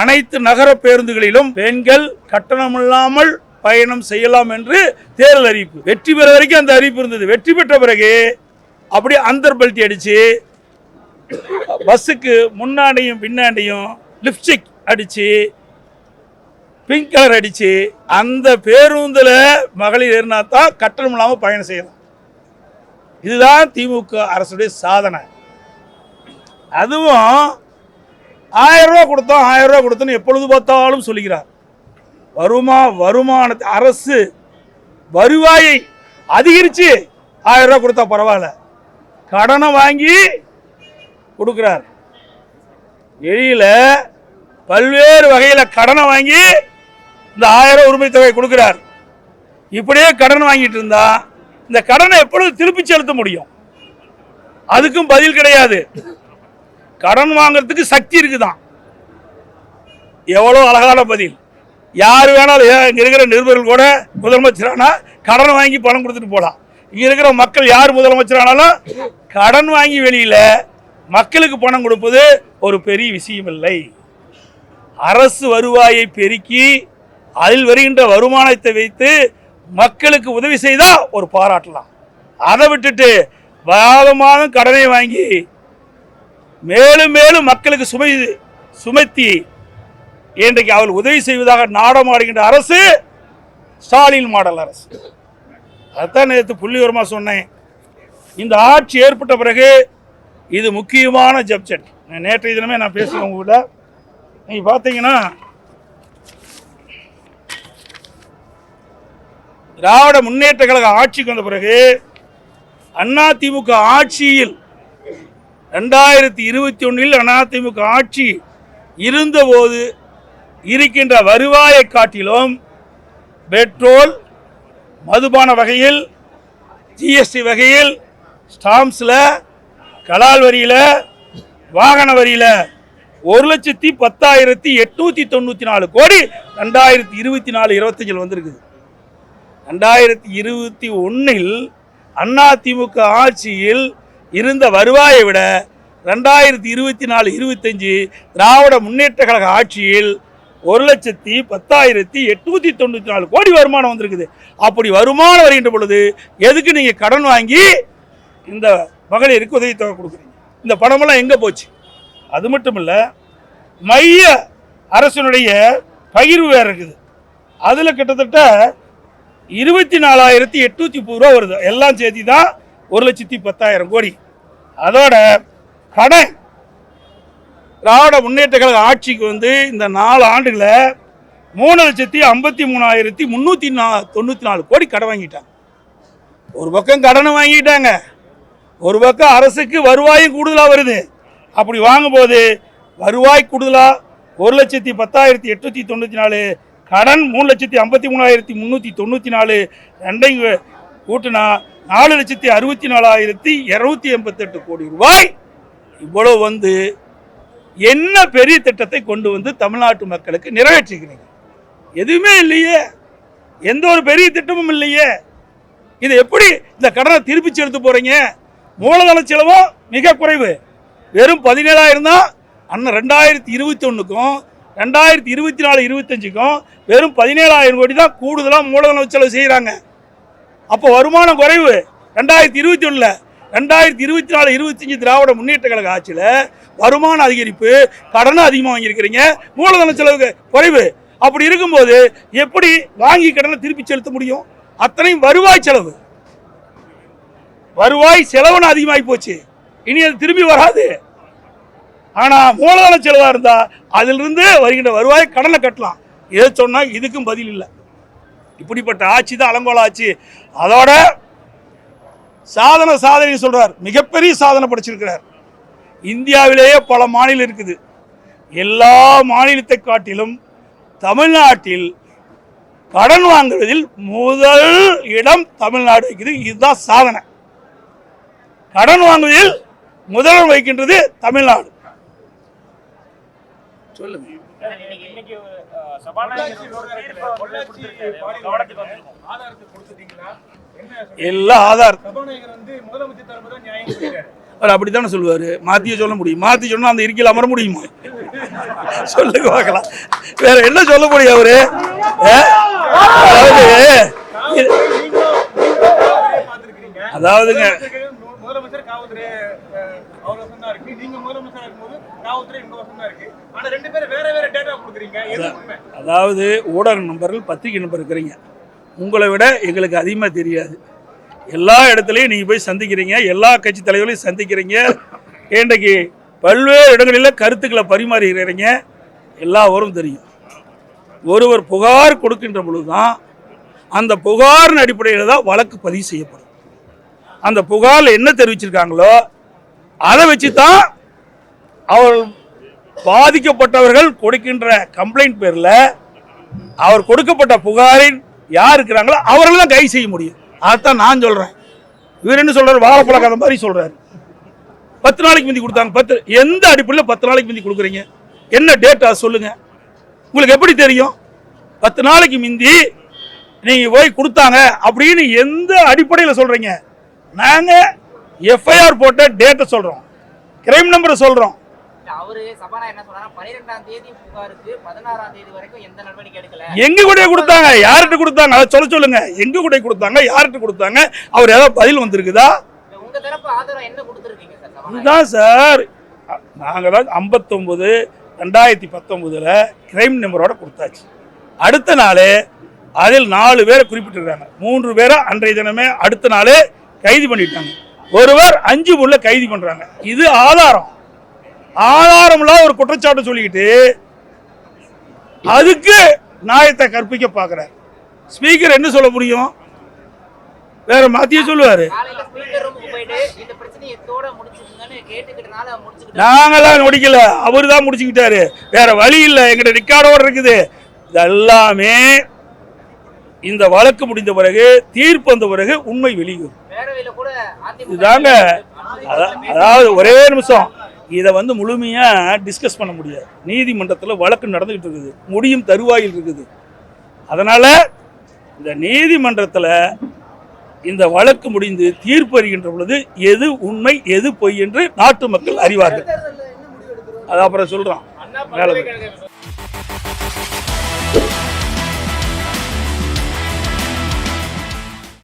அனைத்து நகர பேருந்துகளிலும் பெண்கள் கட்டணமில்லாமல் பயணம் செய்யலாம் என்று தேர்தல் அறிவிப்பு. வெற்றி பெற வரைக்கும் அந்த அறிவிப்பு இருந்தது. வெற்றி பெற்ற பிறகு அப்படியே அந்தர் பல்ட்டி அடிச்சு பஸ்ஸுக்கு முன்னாடியும் பின்னாடியும் லிப்ஸ்டிக் அடிச்சு பிங்க் கலர் அடிச்சு அந்த பேருந்தில் மகளிர் ஏறினா தான் கட்டணம் இல்லாமல் பயணம் செய்யலாம். இதுதான் திமுக அரசுடைய சாதனை. அதுவும் ஆயிரம் ரூபா கொடுத்தோம் ஆயிரம் ரூபா கொடுத்தோன்னு எப்பொழுது பார்த்தாலும் சொல்லுகிறார். வருமா வருமானத்தை அரசு வருவாயை அதிகரித்து ஆயிரம் ரூபா கொடுத்தா பரவாயில்ல. கடனை வாங்கி கொடுக்குறார். வெளியில் பல்வேறு வகையில் கடனை வாங்கி இந்த ஆயிரம் உரிமை தொகை கொடுக்குறார். இப்படியே கடன் வாங்கிட்டு இருந்தா இந்த கடனை எப்பொழுது திருப்பி செலுத்த முடியும்? அதுக்கும் பதில் கிடையாது. கடன் வாங்குறதுக்கு சக்தி இருக்குதான். எவ்வளோ அழகான பதில். யார் வேணாலும் இங்கே இருக்கிற நிருபர்கள் கூட முதலமைச்சரானா கடன் வாங்கி பணம் கொடுத்துட்டு போகலாம் இங்கே இருக்கிற மக்கள் யார் முதலமைச்சரானாலும் கடன் வாங்கி வெளியில் மக்களுக்கு பணம் கொடுப்பது ஒரு பெரிய விஷயம் இல்லை அரசு வருவாயை பெருக்கி அதில் வருகின்ற வருமானத்தை வைத்து மக்களுக்கு உதவி செய்தால் ஒரு பாராட்டலாம். அதை விட்டுட்டு மாதம் மாதம் கடனை வாங்கி மேலும் மேலும் மக்களுக்கு சுமை சுமத்தி இன்றைக்கு அவள் உதவி செய்வதாக நாடமாடுகின்ற அரசு ஸ்டாலின் மாடல் அரசு. அதுதான் நேற்று புள்ளிவரமாக சொன்னேன். இந்த ஆட்சி ஏற்பட்ட பிறகு இது முக்கியமான ஜப்ஜெட் நேற்றைய தினமே நான் பேசுகிறேன் கூட நீங்கள் பார்த்தீங்கன்னா திராவிட முன்னேற்ற கழக ஆட்சிக்கு வந்த பிறகு அண்ணா திமுக ஆட்சியில் ரெண்டாயிரத்தி இருபத்தி ஒன்றில் அதிமுக ஆட்சி இருந்தபோது இருக்கின்ற வருவாயை காட்டிலும் பெட்ரோல் மதுபான வகையில் ஜிஎஸ்டி வகையில் ஸ்டாம்ப்ஸில் கலால் வரியில் வாகன வரியில் ஒரு லட்சத்தி பத்தாயிரத்தி எட்நூற்றி தொண்ணூற்றி நாலு கோடி ரெண்டாயிரத்தி இருபத்தி நாலு இருபத்தஞ்சில் வந்திருக்குது. ரெண்டாயிரத்தி இருபத்தி ஒன்றில் அதிமுக ஆட்சியில் இருந்த வருவாயை விட ரெண்டாயிரத்தி இருபத்தி நாலு இருபத்தஞ்சு திராவிட முன்னேற்ற கழக ஆட்சியில் ஒரு லட்சத்தி பத்தாயிரத்தி எட்நூத்தி தொண்ணூற்றி நாலு கோடி வருமானம் வந்திருக்குது. அப்படி வருமானம் வருகின்ற பொழுது எதுக்கு நீங்கள் கடன் வாங்கி இந்த மகளிருக்கு உதவித்தொகை கொடுக்குறீங்க? இந்த பணமெல்லாம் எங்கே போச்சு? அது மட்டும் இல்லை மைய அரசனுடைய பகிர்வு வேறு இருக்குது. அதில் கிட்டத்தட்ட இருபத்தி நாலாயிரத்தி எட்நூற்றி முப்பது ரூபா வருது. எல்லாம் சேர்த்து தான் ஒரு லட்சத்தி பத்தாயிரம் கோடி. அதோட கடன் திராவிட முன்னேற்ற கழக ஆட்சிக்கு வந்து இந்த நாலு ஆண்டுகளை மூணு லட்சத்தி ஐம்பத்தி மூணாயிரத்தி முந்நூற்றி நா தொண்ணூற்றி நாலு கோடி கடன் வாங்கிட்டாங்க. ஒரு பக்கம் கடனை வாங்கிட்டாங்க. ஒரு பக்கம் அரசுக்கு வருவாயும் கூடுதலாக வருது. அப்படி வாங்கும்போது வருவாய் கூடுதலாக ஒரு லட்சத்தி பத்தாயிரத்தி எட்நூற்றி தொண்ணூற்றி நாலு கடன் மூணு லட்சத்தி ஐம்பத்தி மூணாயிரத்தி முந்நூற்றி தொண்ணூற்றி நாலு ரெண்டையும் கூட்டினா நாலு லட்சத்தி அறுபத்தி நாலாயிரத்தி இரநூத்தி எண்பத்தெட்டு கோடி ரூபாய். இவ்வளோ வந்து என்ன பெரிய திட்டத்தை கொண்டு வந்து தமிழ்நாட்டு மக்களுக்கு நிறைவேற்றிக்கிறீங்க எதுவுமே இல்லையே. எந்த ஒரு பெரிய திட்டமும் இல்லையே. இது எப்படி இந்த கடனை திருப்பி செலுத்த போகிறீங்க மூலதன செலவும் மிக குறைவு. வெறும் பதினேழாயிரம் தான். அண்ணன் ரெண்டாயிரத்தி இருபத்தி ஒன்றுக்கும் ரெண்டாயிரத்தி இருபத்தி நாலு இருபத்தஞ்சுக்கும் வெறும் பதினேழாயிரம் கோடி தான் கூடுதலாக மூலதன செலவு செய்கிறாங்க அப்போ வருமானம் குறைவு. ரெண்டாயிரத்தி இருபத்தி ஒன்றில் ரெண்டாயிரத்தி இருபத்தி நாலு இருபத்தஞ்சு திராவிட முன்னேற்ற கழக ஆட்சியில் வருமான அதிகரிப்பு கடனும் அதிகமாக வாங்கியிருக்கிறீங்க. மூலதன செலவுக்கு குறைவு. அப்படி இருக்கும்போது எப்படி வாங்கி கடனை திருப்பி செலுத்த முடியும்? அத்தனையும் வருவாய் செலவு. வருவாய் செலவுன்னு அதிகமாகி போச்சு. இனி அது திரும்பி வராது. ஆனால் மூலதன செலவாக இருந்தால் அதிலிருந்து வருகின்ற வருவாய் கடனை கட்டலாம். எதை சொன்னால் இதுக்கும் பதில் இல்லை. இப்படிப்பட்ட ஆட்சி தான் அலங்கோல ஆட்சி. அதோட சாதனை சாதனை சொல்கிறார் மிகப்பெரிய சாதனை படைச்சிருக்கிறார். இந்தியாவிலேயே பல மாநிலம் இருக்குது. எல்லா மாநிலத்தை காட்டிலும் தமிழ்நாட்டில் கடன் வாங்குவதில் முதல் இடம் தமிழ்நாடு வைக்கிறது. இதுதான் சாதனை. கடன் வாங்குவதில் முதல் வைக்கின்றது தமிழ்நாடு. சொல்லுங்க. இன்னைக்கு எல்லாம் ஆதார் அவர் அப்படித்தானே சொல்லுவார்? மாற்றிய சொல்ல முடியும்? மாற்றி சொன்னால் அந்த இருக்கையில் அமர முடியுமா? சொல்லுங்க பார்க்கலாம். வேற என்ன சொல்ல முடியும் அவரு. அதாவதுங்க. அதாவது ஊடக நண்பர்கள் பத்திரிகை நம்பர் இருக்கிறீங்க. உங்களை விட எங்களுக்கு அதிகமாக தெரியாது. எல்லா இடத்துலையும் நீங்கள் போய் சந்திக்கிறீங்க. எல்லா கட்சி தலைவர்களையும் சந்திக்கிறீங்க. இன்றைக்கு பல்வேறு இடங்களில் கருத்துக்களை பரிமாறுகிறீங்க எல்லாவரும் தெரியும். ஒருவர் புகார் கொடுக்கின்ற பொழுது தான் அந்த புகாரின் அடிப்படையில் தான் வழக்கு பதிவு செய்யப்படும். அந்த புகாரில் என்ன தெரிவிச்சிருக்காங்களோ அதை வச்சு தான் அவர் பாதிக்கப்பட்டவர்கள் கொடுக்கின்ற கம்ப்ளைண்ட் பேரில் அவர் கொடுக்கப்பட்ட புகாரின் யார் இருக்கிறாங்களோ அவர்கள் தான் கைது செய்ய முடியும். அதைத்தான் நான் சொல்கிறேன் இவர் என்ன சொல்கிறார் வாழைப்பழ கதை மாதிரி சொல்கிறார் பத்து நாளைக்கு முந்தி கொடுத்தாங்க. பத்து எந்த அடிப்படையில் பத்து நாளைக்கு முந்தி கொடுக்குறீங்க? என்ன டேட்டா சொல்லுங்கள் உங்களுக்கு எப்படி தெரியும்? பத்து நாளைக்கு முந்தி நீங்கள் போய் கொடுத்தாங்க அப்படின்னு எந்த அடிப்படையில் சொல்கிறீங்க நாங்கள் எஃப்ஐஆர் போட்ட டேட்டை சொல்கிறோம் கிரைம் நம்பரை சொல்கிறோம் அவரு சபாநாயகர் என்ன சொன்னாரா பனிரெண்டாம் தேதி புகாருக்கு பதினாறாம் தேதி வரைக்கும் எந்த நடவடிக்கை எடுக்கல. எங்க கூட கொடுத்தாங்க யார்கிட்ட கொடுத்தாங்க? அதை சொல்ல சொல்லுங்க. எங்க கூட கொடுத்தாங்க யார்கிட்ட கொடுத்தாங்க? அவர் ஏதாவது பதில் வந்திருக்குதா? உங்க தரப்பு ஆதரவு என்ன கொடுத்துருக்கீங்க சார் இதுதான் சார். நாங்கள் தான் ஐம்பத்தொம்பது ரெண்டாயிரத்தி பத்தொம்போதில் கிரைம் நம்பரோட கொடுத்தாச்சு. அடுத்த நாள் அதில் நாலு பேரை குறிப்பிட்டிருக்காங்க. மூன்று பேரை அன்றைய தினமே அடுத்த நாள் கைது பண்ணிட்டாங்க. ஒருவர் அஞ்சு முள்ள கைது பண்ணுறாங்க இது ஆதாரம். ஆதாரம்லாம் ஒரு குற்றச்சாட்டு சொல்லிக்கிட்டு அதுக்கு நியாயத்தை கற்பிக்க பார்க்குறாரு. ஸ்பீக்கர் என்ன சொல்ல முடியும்? வேற மாத்தியே சொல்லுவாரு. நாங்களாம் முடிக்கல. அவரு தான் முடிச்சுக்கிட்டாரு. வேற வழி இல்லை. எங்கிட்ட ரெக்கார்டோட இருக்குது. இதெல்லாமே இந்த வழக்கு முடிந்த பிறகு தீர்ப்பு வந்த பிறகு உண்மை வெளியும் அதா- அதாவது ஒரே நிமிஷம். இதை வந்து முழுமையா டிஸ்கஸ் பண்ண முடியாது. நீதிமன்றத்தில் வழக்கு நடந்துகிட்டு இருக்குது. முடியும் தருவாயில் இருக்குது. அதனால இந்த நீதிமன்றத்தில் இந்த வழக்கு முடிந்து தீர்ப்பு அறிகின்ற பொழுது எது உண்மை எது பொய் என்று நாட்டு மக்கள் அறிவார்கள். அது அப்புறம் அண்ணா மேல